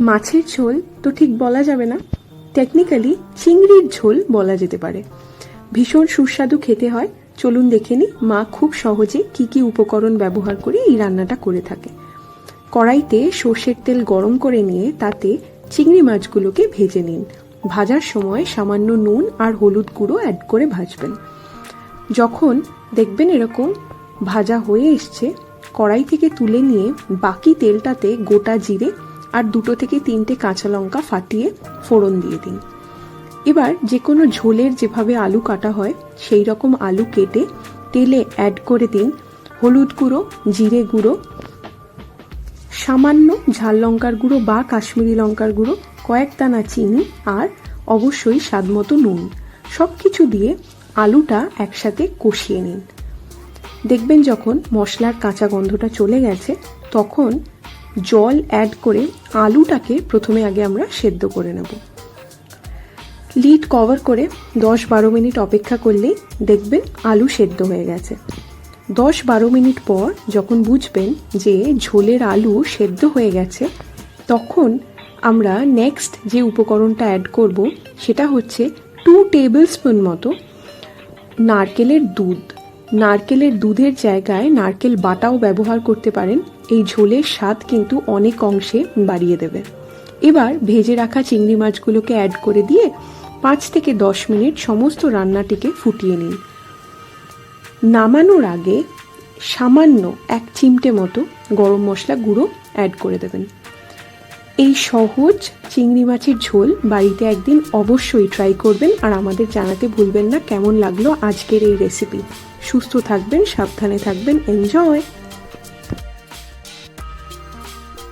মাছের ঝোল তো ঠিক বলা যাবে না। টেকনিক্যালি চিংড়ির ঝোল বলা যেতে পারে। ভীষণ সুস্বাদু খেতে হয়। চলুন দেখে নি মা খুব সহজে কি কি উপকরণ ব্যবহার করে এই রান্নাটা করে থাকে। কড়াইতে সর্ষের তেল গরম করে নিয়ে তাতে চিংড়ি মাছগুলোকে ভেজে নিন। ভাজার সময় সামান্য নুন আর হলুদ গুঁড়ো অ্যাড করে ভাজবেন। যখন দেখবেন এরকম ভাজা হয়ে এসছে, কড়াই থেকে তুলে নিয়ে বাকি তেলটাতে গোটা জিরে আর দুটো থেকে তিনটে কাঁচা লঙ্কা ফাটিয়ে ফোড়ন দিয়ে দিন। এবার যে কোনো ঝোলের যেভাবে আলু কাটা হয়, সেই রকম আলু কেটে তেলে অ্যাড করে দিন হলুদ গুঁড়ো, জিরে গুঁড়ো, সামান্য ঝাল লঙ্কার গুঁড়ো বা কাশ্মীরি লঙ্কার গুঁড়ো, কয়েক দানা চিনি আর অবশ্যই স্বাদমতো নুন। সব কিছু দিয়ে আলুটা একসাথে কষিয়ে নিন। দেখবেন যখন মশলার কাঁচা গন্ধটা চলে গেছে, তখন জল অ্যাড করে আলুটাকে প্রথমে আগে আমরা সেদ্ধ করে নেব। লিড কভার করে দশ বারো মিনিট অপেক্ষা করলেই দেখবেন আলু সেদ্ধ হয়ে গেছে। দশ বারো মিনিট পর যখন বুঝবেন যে ঝোলের আলু সেদ্ধ হয়ে গেছে, তখন আমরা নেক্সট যে উপকরণটা অ্যাড করব, সেটা হচ্ছে টু টেবিল স্পুন মতো নারকেলের দুধ। নারকেলের দুধের জায়গায় নারকেল বাটাও ব্যবহার করতে পারেন। এই ঝোলের স্বাদ কিন্তু অনেক অংশে বাড়িয়ে দেবে। এবার ভেজে রাখা চিংড়ি মাছগুলোকে অ্যাড করে দিয়ে পাঁচ থেকে দশ মিনিট সমস্ত রান্নাটিকে ফুটিয়ে নিন। নামানোর আগে সামান্য এক চিমটে মতো গরম মশলা গুঁড়ো অ্যাড করে দেবেন। এই সহজ চিংড়ি মাছের ঝোল বাড়িতে একদিন অবশ্যই ট্রাই করবেন আর আমাদের জানাতে ভুলবেন না কেমন লাগল আজকের এই রেসিপি সুস্থ থাকবেন, সাবধানে থাকবেন এনজয়